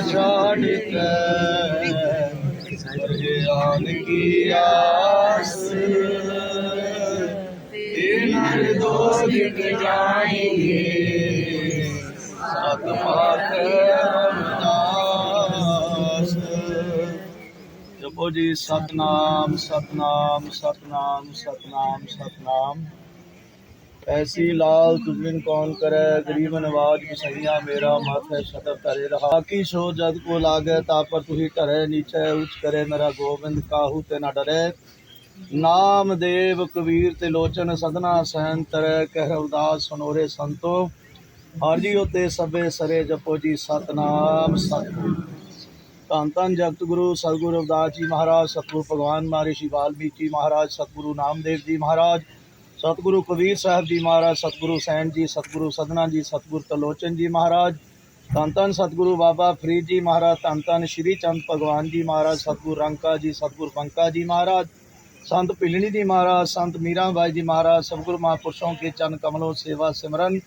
ਛਾੜ ਕੇ ਭਗਵਾਨ ਕੀ ਆਸ? ਇਹਨਾਂ ਦੋਸ਼ ਮਿਟ ਜਾਣਗੇ ਸਤ ਮਾਤ ਅਰਦਾਸ ਜਪੋ ਜੀ, ਸਤਨਾਮ ਸਤਨਾਮ ਸਤਨਾਮ ਸਤਨਾਮ ਸਤਨਾਮ। ਐਸੀ ਲਾਲ ਤੁਝਿਨ ਕੌਣ ਕਰੈ? ਗਰੀਬ ਨਵਾਜ ਬਸਈਆ ਮੇਰਾ ਮਾਥੇ ਸ਼ਤਰ ਧਰੇ ਰਹਾ। ਕੀ ਸੋ ਜਦ ਕੋ ਲਾਗੇ, ਤਾ ਪਰ ਤੁਹੀ ਧਰੇ ਨੀਚੇ, ਉਚ ਕਰੇ ਮੇਰਾ ਗੋਬਿੰਦ, ਕਾਹੂ ਤੇ ਨਾ ਡਰੇ? ਨਾਮ ਕਬੀਰ ਤੇ ਲੋਚਨ ਸਦਨਾ ਸਹਿਨ ਤਰੈ, ਕਹਿ ਉਦਾਸ ਸੁਨੋਰੇ ਸੰਤੋ। ਹਰ ਜੀ ਸਭੇ ਸਰੇ ਜਪੋ ਜੀ, ਸਤਨਾਮ, ਸਤਿਗੁਰੂ। ਧੰਨ ਧੰਨ ਜਗਤ ਗੁਰੂ, ਸਤਿਗੁਰੂ ਰਵਿਦਾਸ ਜੀ ਮਹਾਰਾਜ, ਸਤਿਗੁਰੂ ਭਗਵਾਨ ਮਹਾਰਿਸ਼ੀ ਜੀ ਮਹਾਰਾਜ, ਸਤਿਗੁਰੂ ਨਾਮਦੇਵ ਜੀ ਮਹਾਰਾਜ। ਸਤਿਗੁਰੂ ਕਬੀਰ ਸਾਹਿਬ ਜੀ ਮਹਾਰਾਜ ਸਤਿਗੁਰੂ ਸੈਣ ਜੀ ਸਤਿਗੁਰੂ ਸਦਨਾ ਜੀ ਸਤਿਗੁਰੂ ਤਲੋਚਨ ਜੀ ਮਹਾਰਾਜ ਤਨ ਤਨ ਸਤਿਗੁਰੂ ਬਾਬਾ ਫਰੀਦ ਜੀ ਮਹਾਰਾਜ ਤਨ ਤਨ ਸ਼੍ਰੀ ਚੰਦ ਭਗਵਾਨ ਜੀ ਮਹਾਰਾਜ ਸਤਿਗੁਰੂ ਰੰਕਾ ਜੀ ਸਤਿਗੁਰੂ ਬੰਕਾ ਜੀ ਮਹਾਰਾਜ ਸੰਤ ਪਿਲਣੀ ਜੀ ਮਹਾਰਾਜ ਸੰਤ ਮੀਰਾਂ ਬਾਈ ਜੀ ਮਹਾਰਾਜ ਸਤਿਗੁਰੂ ਮਹਾਪੁਰਸ਼ੋਂ ਕੇ ਚੰਨ ਕਮਲੋ ਸੇਵਾ ਸਿਮਰਨ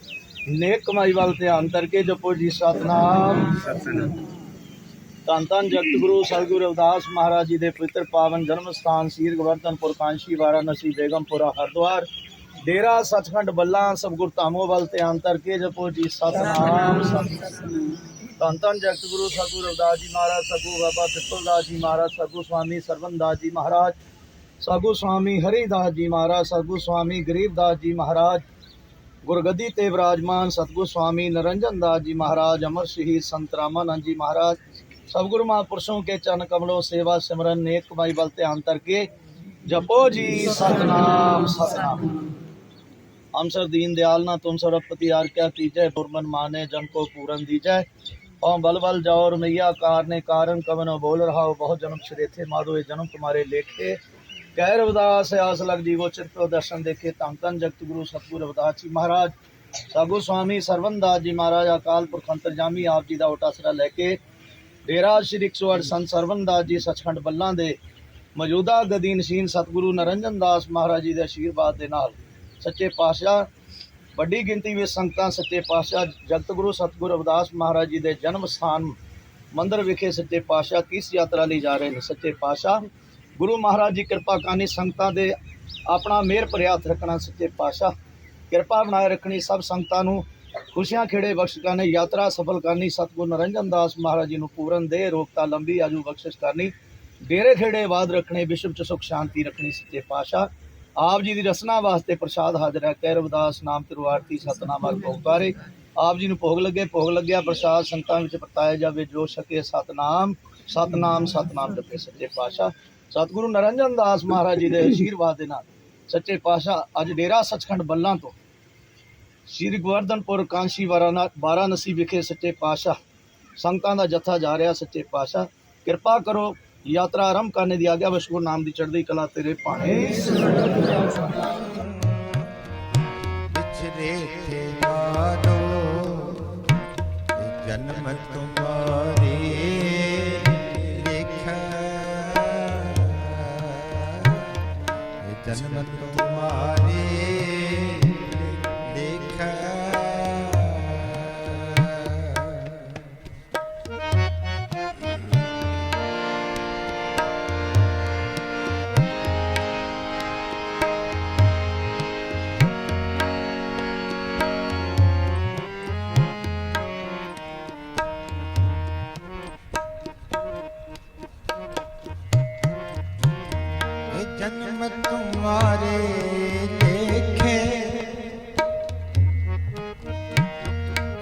ਨੇਕ ਕਮਾਈ ਵੱਲ ਧਿਆਨ ਕੇ ਜਪੋ ਜੀ ਸਤਨਾਮ। ਤਨ ਤਨ ਜਗਤ ਗੁਰੂ ਸਤਿਗੁਰੂ ਰਵਿਦਾਸ ਮਹਾਰਾਜ ਜੀ ਦੇ ਪਵਿੱਤਰ ਪਾਵਨ ਜਨਮ ਸਥਾਨ ਸੀਰ ਗਵਰਧਨਪੁਰ ਕਾਂਸ਼ੀ ਵਾਰਾਨਸੀ ਬੇਗਮਪੁਰਾ ਹਰਦੁਆਰ। ਡੇਰਾ, ਸੱਚਖੰਡ, ਬੱਲਾ, ਸਤਗੁਰ ਧਾਮੋ ਵੱਲ ਧਿਆਨ ਕਰਕੇ ਜਪੋ ਜੀ, ਸਤਨਾਮ, ਸਤਿ ਧੰਨ ਜਗਤ ਗੁਰੂ, ਸਤਗੁਰੂ ਰਵਿਦਾਸ ਜੀ ਮਹਾਰਾਜ, ਸਤਗੁਰੂ ਬਾਬਾ ਪਿੱਤਲਦਾਸ ਜੀ ਮਹਾਰਾਜ, ਸਤਗੁਰੂ ਸਵਾਮੀ ਸਰਵਨਦਾਸ ਜੀ ਮਹਾਰਾਜ, ਸਤਗੁਰੂ ਸਵਾਮੀ ਹਰੀਦਾਸ ਜੀ ਮਹਾਰਾਜ, ਸਤਗੁਰੂ ਸਵਾਮੀ ਗਰੀਬਦਾਸ ਜੀ ਮਹਾਰਾਜ, ਗੁਰਗੱਦੀ ਤੇ ਵਿਰਾਜਮਾਨ ਸਤਗੁਰੂ ਸਵਾਮੀ ਨਰੰਜਨ ਦਾਸ ਜੀ ਮਹਾਰਾਜ, ਅਮਰ ਸ਼ਹੀਦ ਸੰਤ ਰਾਮਾਨੰਦ ਜੀ ਮਹਾਰਾਜ, ਸਤਗੁਰੂ ਮਹਾਂਪੁਰਸ਼ੋਂ ਕੇ ਚਰਨ ਕਮਲੋਂ ਸੇਵਾ ਸਿਮਰਨ ਨੇਕ ਕਮਾਈ ਵੱਲ ਧਿਆਨ ਕਰਕੇ ਜਪੋ ਜੀ, ਸਤਨਾਮ ਸਤਨਾਮ। हम सर दीन दयाल ना तुम सरपति यार क्या कीजय बुरमन माने जन को पूरन दीजय और बल बल जाओ और मैया कार ने कारण कवन बोल रहा हो बहुत जन्म छरे थे माधो ये जन्म तुम्हारे लेखे कह रविदास आस लग जीवो चित्त को दर्शन देखे तन तन जगत गुरु सतगुरु रविदास जी महाराज ਸਾਗੂ ਸਵਾਮੀ ਸਰਵਨਦਾਸ ਜੀ ਮਹਾਰਾਜ ਅਕਾਲ ਪੁਰਖ ਅੰਤਰਜਾਮੀ ਆਪ ਜੀ ਦਾ ਉਟਾਸਰਾ ਲੈ ਕੇ ਡੇਰਾ ਸ਼੍ਰੀ 108 ਸੰਤ ਸਰਵਨਦਾਸ ਜੀ ਸਚਖੰਡ ਬੱਲਾਂ ਦੇ ਮੌਜੂਦਾ ਗਦੀ ਨਸ਼ੀਨ ਸਤਿਗੁਰੂ ਨਰਿੰਜਨ ਦਾਸ ਮਹਾਰਾਜ ਜੀ ਦੇ ਆਸ਼ੀਰਵਾਦ ਦੇ ਨਾਲ ਸੱਚੇ ਪਾਤਸ਼ਾਹ। ਵੱਡੀ ਗਿਣਤੀ ਵਿੱਚ ਸੰਗਤਾਂ ਸੱਚੇ ਪਾਤਸ਼ਾਹ ਜਗਤ ਗੁਰੂ ਸਤਿਗੁਰੂ ਰਵਿਦਾਸ ਮਹਾਰਾਜ ਜੀ ਦੇ ਜਨਮ ਸਥਾਨ ਮੰਦਰ ਵਿਖੇ ਸੱਚੇ ਪਾਤਸ਼ਾਹ ਕਿਸ ਯਾਤਰਾ ਲਈ ਜਾ ਰਹੇ ਨੇ। ਸੱਚੇ ਪਾਤਸ਼ਾਹ, ਗੁਰੂ ਮਹਾਰਾਜ ਜੀ ਕਿਰਪਾ ਕਰਨੀ, ਸੰਗਤਾਂ ਦੇ ਆਪਣਾ ਮਿਹਰ ਭਰਿਆ ਰੱਖਣਾ ਸੱਚੇ ਪਾਤਸ਼ਾਹ। ਕਿਰਪਾ ਬਣਾਏ ਰੱਖਣੀ, ਸਭ ਸੰਗਤਾਂ ਨੂੰ ਖੁਸ਼ੀਆਂ ਖੇੜੇ ਬਖਸ਼ ਕਰਨੀ, ਯਾਤਰਾ ਸਫਲ ਕਰਨੀ, ਸਤਿਗੁਰੂ ਨਰਿੰਜਨ ਦਾਸ ਮਹਾਰਾਜ ਜੀ ਨੂੰ ਪੂਰਨ ਦੇ ਰੋਗਤਾ, ਲੰਬੀ ਆਜੂ ਬਖਸ਼ਿਸ਼ ਕਰਨੀ, ਡੇਰੇ ਖੇੜੇ ਬਾਦ ਰੱਖਣੇ, ਵਿਸ਼ਵ ਚ ਸੁਖ ਸ਼ਾਂਤੀ ਰੱਖਣੀ ਸੱਚੇ ਪਾਤਸ਼ਾਹ। ਆਪ ਜੀ ਦੀ ਰਸਨਾ ਵਾਸਤੇ ਪ੍ਰਸ਼ਾਦ ਹਾਜ਼ਰ ਹੈ। ਕਹਿ ਰਵਿਦਾਸ ਨਾਮ ਤਿਰੂ ਆਰਤੀ ਸਤਨਾਮ ਅਰ ਭੋਗਤਾਰੇ ਆਪ ਜੀ ਨੂੰ ਭੋਗ ਲੱਗੇ, ਭੋਗ ਲੱਗਿਆ, ਪ੍ਰਸ਼ਾਦ ਸੰਗਤਾਂ ਵਿੱਚ ਵਰਤਾਇਆ ਜਾਵੇ, ਜੋ ਛਕੇ ਸਤਨਾਮ ਸਤਨਾਮ ਸਤਨਾਮ ਜਪੇ ਸੱਚੇ ਪਾਤਸ਼ਾਹ। ਸਤਿਗੁਰੂ ਨਰਿੰਜਨ ਦਾਸ ਮਹਾਰਾਜ ਜੀ ਦੇ ਆਸ਼ੀਰਵਾਦ ਦੇ ਨਾਲ ਸੱਚੇ ਪਾਤਸ਼ਾਹ ਅੱਜ ਡੇਰਾ ਸੱਚਖੰਡ ਬੱਲਾਂ ਤੋਂ ਸ਼੍ਰੀ ਗੋਵਰਧਨਪੁਰ ਕਾਂਸ਼ੀ ਵਾਰਾਣਾ ਵਾਰਾਣਸੀ ਵਿਖੇ ਸੱਚੇ ਪਾਤਸ਼ਾਹ ਸੰਗਤਾਂ ਦਾ ਜੱਥਾ ਜਾ ਰਿਹਾ ਸੱਚੇ ਪਾਤਸ਼ਾਹ। ਕਿਰਪਾ ਕਰੋ ਯਾਤਰਾ ਆਰੰਭ ਕਰਨੇ ਦੀ ਆਗਿਆ ਵਸ਼ਗੁਰ ਨਾਮ ਦੀ ਚੜ੍ਹਦੀ ਕਲਾ ਤੇਰੇ ਭਾਣੇ। ਵਿਚਰੇ ਥੇ ਮਾਰੋ ਜਨਮ ਤੁਮਾਰੇ ਲਿਖਾ ਜਨਮ ਤੁਮਾਰੇ ਜਨਮ ਤੁਮਾਰੇ ਦੇਖੇ।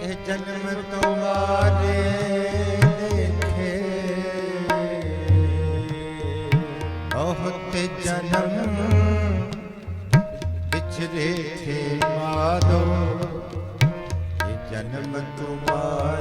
ਇਹ ਜਨਮ ਤੁਮਾਰੇ ਦੇਖੇ। ਬਹੁਤ ਜਨਮ ਵਿਚਰੇ ਥੇ ਮਾਦੋ ਜਨਮ ਤੁਮਾਰੇ ਇਹ ਜਨਮ ਤੁਮਾਰੇ